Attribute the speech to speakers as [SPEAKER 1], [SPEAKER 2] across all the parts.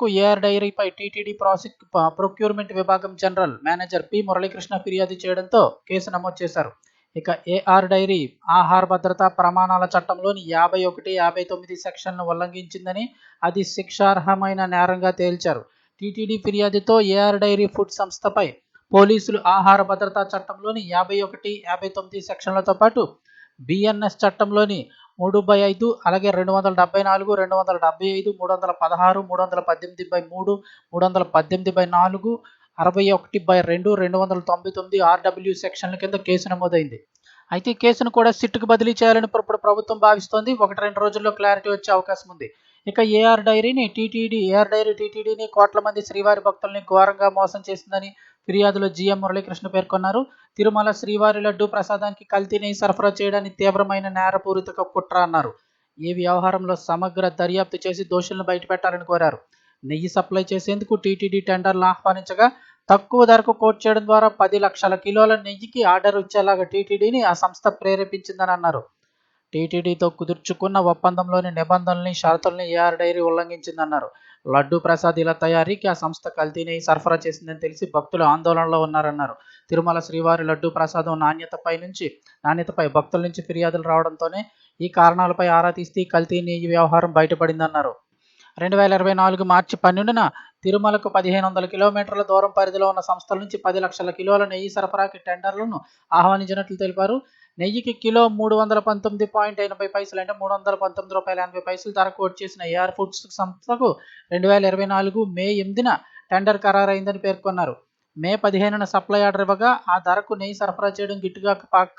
[SPEAKER 1] కు ఏఆర్ డైరీపై టీటీడీ ప్రాసిక్ ప్రొక్యూర్మెంట్ విభాగం జనరల్ మేనేజర్ పి. మురళీకృష్ణ ఫిర్యాదు చేయడంతో కేసు నమోదు చేశారు. ఇక ఏఆర్ డైరీ ఆహార భద్రతా ప్రమాణాల చట్టంలోని యాభై ఒకటి యాభై తొమ్మిది సెక్షన్లు ఉల్లంఘించిందని అది శిక్షార్హమైన నేరంగా తేల్చారు. టీటీడీ ఫిర్యాదుతో ఏఆర్ డైరీ ఫుడ్ సంస్థపై పోలీసులు ఆహార భద్రతా చట్టంలోని యాభై ఒకటి యాభై తొమ్మిది సెక్షన్లతో పాటు బిఎన్ఎస్ చట్టంలోని మూడు బై ఐదు అలాగే రెండు వందల డెబ్బై నాలుగు రెండు వందల డెబ్బై ఐదు మూడు వందల పదహారు మూడు వందల పద్దెనిమిది బై మూడు మూడు వందల పద్దెనిమిది బై నాలుగు అరవై ఒకటి బై రెండు రెండు వందల తొంభై తొమ్మిది ఆర్డబ్ల్యూ సెక్షన్ల కింద కేసు నమోదైంది. అయితే ఈ కేసును కూడా సిట్కు బదిలీ చేయాలని ఇప్పుడు ప్రభుత్వం భావిస్తోంది. ఒకటి రెండు రోజుల్లో క్లారిటీ వచ్చే అవకాశం ఉంది. ఇక ఏఆర్ డైరీని టీటీడీ ఏఆర్ డైరీ టీటీడీని కోట్ల మంది శ్రీవారి భక్తుల్ని ఘోరంగా మోసం చేసిందని ఫిర్యాదులో జిఎం మురళీకృష్ణ పేర్కొన్నారు. తిరుమల శ్రీవారి లడ్డు ప్రసాదానికి కల్తీ నెయ్యి సరఫరా చేయడానికి తీవ్రమైన నేరపూరిత కుట్ర అన్నారు. ఈ వ్యవహారంలో సమగ్ర దర్యాప్తు చేసి దోషులను బయటపెట్టాలని కోరారు. నెయ్యి సప్లై చేసేందుకు టీటీడీ టెండర్లు ఆహ్వానించగా తక్కువ ధరకు కోట్ చేయడం ద్వారా పది లక్షల కిలోల నెయ్యికి ఆర్డర్ ఇచ్చేలాగా టీటీడీని ఆ సంస్థ ప్రేరేపించిందని అన్నారు. టీటీడీతో కుదుర్చుకున్న ఒప్పందంలోని నిబంధనల్ని షరతుల్ని ఏఆర్ డైరీ ఉల్లంఘించిందన్నారు. లడ్డు ఇలా తయారీకి ఆ సంస్థ కల్తీని సరఫరా చేసిందని తెలిసి భక్తులు ఆందోళనలో ఉన్నారన్నారు. తిరుమల శ్రీవారి లడ్డు ప్రసాదం నాణ్యతపై నుంచి నాణ్యతపై భక్తుల నుంచి ఫిర్యాదులు రావడంతోనే ఈ కారణాలపై ఆరా తీస్తే కల్తీని ఈ వ్యవహారం బయటపడిందన్నారు. రెండు వేల ఇరవై నాలుగు మార్చి పన్నెండున తిరుమలకు పదిహేను వందల కిలోమీటర్ల దూరం పరిధిలో ఉన్న సంస్థల నుంచి పది లక్షల కిలోల నెయ్యి సరఫరాకి టెండర్లను ఆహ్వానించినట్లు తెలిపారు. నెయ్యికి కిలో మూడు వందల పంతొమ్మిది పాయింట్ ఎనభై పైసలు అంటే మూడు వందల పంతొమ్మిది రూపాయల ఎనభై పైసలు ధర కోట్ చేసిన ఏఆర్ ఫుడ్స్ సంస్థకు రెండు వేల ఇరవై నాలుగు మే ఎనిమిదిన టెండర్ ఖరారైందని పేర్కొన్నారు. మే పదిహేనున సప్లై ఆర్డర్ ఇవ్వగా ఆ ధరకు నెయ్యి సరఫరా చేయడం గిట్టుగా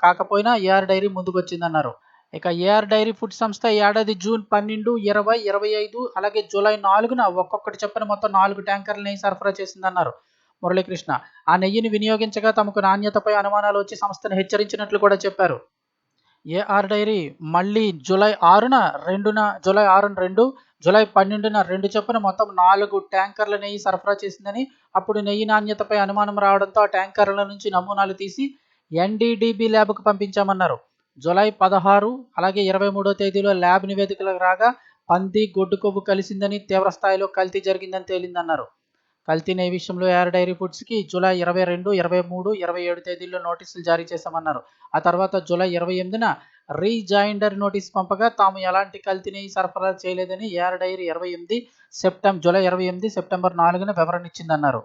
[SPEAKER 1] కాకపోయినా ఏఆర్ డైరీ ముందుకొచ్చిందన్నారు. ఇక ఏఆర్ డైరీ ఫుడ్ సంస్థ ఏడాది జూన్ పన్నెండు ఇరవై ఇరవై ఐదు అలాగే జూలై నాలుగున ఒక్కొక్కటి చెప్పిన మొత్తం నాలుగు ట్యాంకర్లు నెయ్యి సరఫరా చేసిందన్నారు. మురళీకృష్ణ ఆ నెయ్యిని వినియోగించగా తమకు నాణ్యతపై అనుమానాలు వచ్చి సంస్థను హెచ్చరించినట్లు కూడా చెప్పారు. ఏఆర్ డైరీ మళ్ళీ జూలై ఆరున రెండున జూలై ఆరున రెండు జూలై పన్నెండున రెండు చొప్పున మొత్తం నాలుగు ట్యాంకర్ల నెయ్యి సరఫరా చేసిందని అప్పుడు నెయ్యి నాణ్యతపై అనుమానం రావడంతో ఆ ట్యాంకర్ల నుంచి నమూనాలు తీసి ఎన్డీడీబీ ల్యాబ్కు పంపించామన్నారు. జూలై పదహారు అలాగే ఇరవై మూడో తేదీలో ల్యాబ్ నివేదికలకు రాగా పంది గొడ్డు కొవ్వు కలిసిందని తీవ్రస్థాయిలో కల్తీ జరిగిందని తేలిందన్నారు. కల్తీ నెయ్యి విషయంలో ఏర్ డైరీ ఫుడ్స్కి జూలై ఇరవై రెండు ఇరవై మూడు ఇరవై ఏడు తేదీల్లో నోటీసులు జారీ చేశామన్నారు. ఆ తర్వాత జూలై ఇరవై ఎనిమిదిన రీజాయిండర్ నోటీస్ పంపగా తాము ఎలాంటి కల్తీ నెయ్యి సరఫరా చేయలేదని ఏర్ డైరీ ఇరవై ఎనిమిది సెప్టెంబర్ జూలై ఇరవై ఎనిమిది సెప్టెంబర్ నాలుగున వివరణ ఇచ్చిందన్నారు.